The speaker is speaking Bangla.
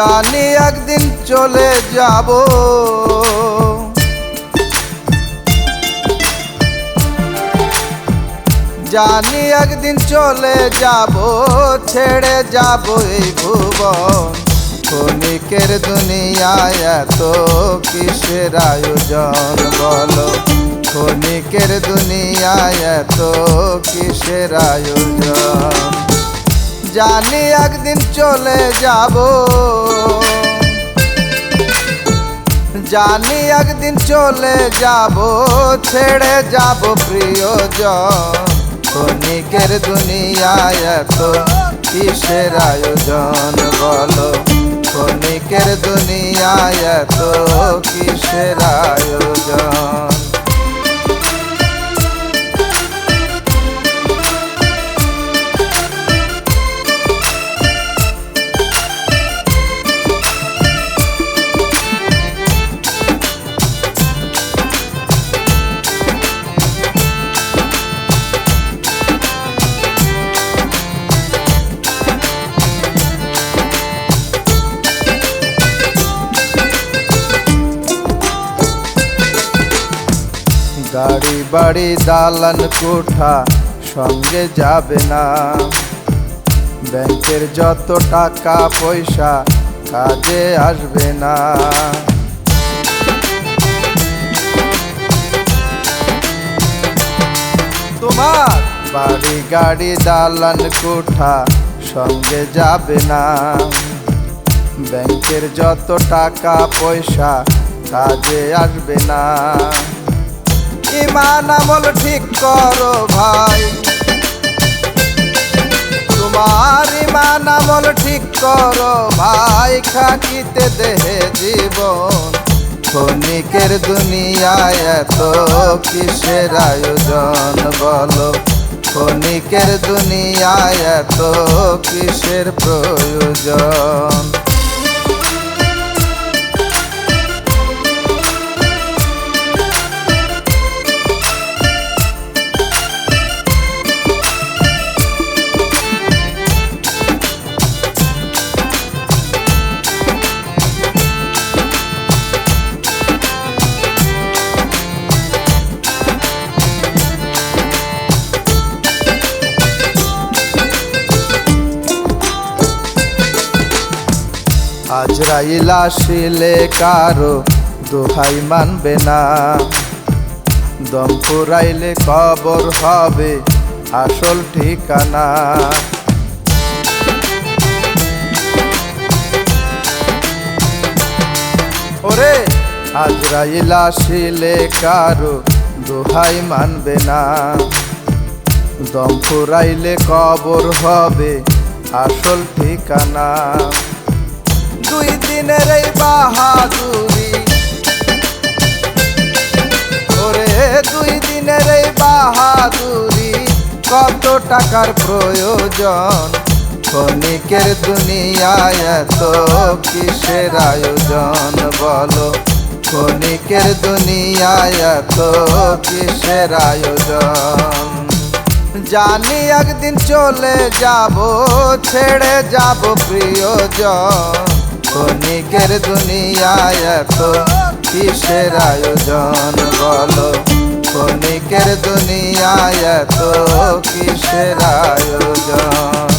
জানি একদিন চলে যাব। জানি একদিন চলে যাব, ছেড়ে যাব এই ভুবন। ক্ষণিকের দুনিয়ায় এত কিসের আয়োজন বলো? ক্ষণিকের দুনিয়ায় এত কিসের আয়োজন? জানি একদিন চলে যাব। জানি একদিন চলে যাব, ছেড়ে যাব প্রিয়জন। ক্ষণিকের দুনিয়ায় এত কিসের আয়োজন বলো? ক্ষণিকের দুনিয়ায় এত কিসের আয়োজন? গাড়ি বাড়ি দালান কোঠা সঙ্গে যাবে না। ব্যাংকের যত টাকা পয়সা কাজে আসবে না। তোমার বাড়ি গাড়ি দালান কোঠা সঙ্গে যাবে না। ব্যাংকের যত টাকা পয়সা কাজে আসবে না। ইমান আমল ঠিক করো ভাই। তোমার ইমান আমল ঠিক করো ভাই খাকিতে দেহে জীবন। ক্ষণিকের দুনিয়ায় এত কিসের আয়োজন বলো? ক্ষণিকের দুনিয়ায় এত কিসের প্রয়োজন? আজরাইল আসিলে কারও দোহাই মানবে না। দম ফুরাইলে কবর হবে আসল ঠিকানা। ওরে আজরাইল আসিলে কারও দোহাই মানবে না। দম ফুরাইলে কবর হবে আসল ঠিকানা। দুই দিনের এই বাহাদুরি। ওরে, দুই দিনের এই বাহাদুরি, কত টাকার প্রয়োজন? ক্ষণিকের দুনিয়ায় এত কিসের আয়োজন বলো? ক্ষণিকের দুনিয়ায় এত কিসের আয়োজন? জানি একদিন চলে যাব, ছেড়ে যাব প্রিয়জন। ক্ষণিকের দুনিয়ায় এত কিসের আয়োজন বলো? ক্ষণিকের দুনিয়ায় এত কিসের আয়োজন?